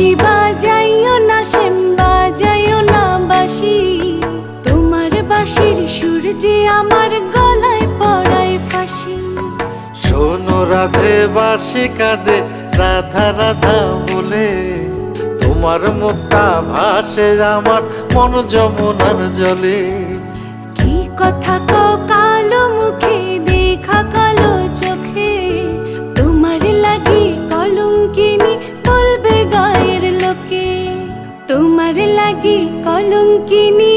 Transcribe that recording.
বাঁশি না শ্যাম না বাঁশি তোমার বাঁশির সুর আমার গলায় শোনো রাধে রাধা রাধা বলে তোমার মুখটা ভাসে আমার মন যমুনার জলে। কি কথা লাগি কলঙ্কিনী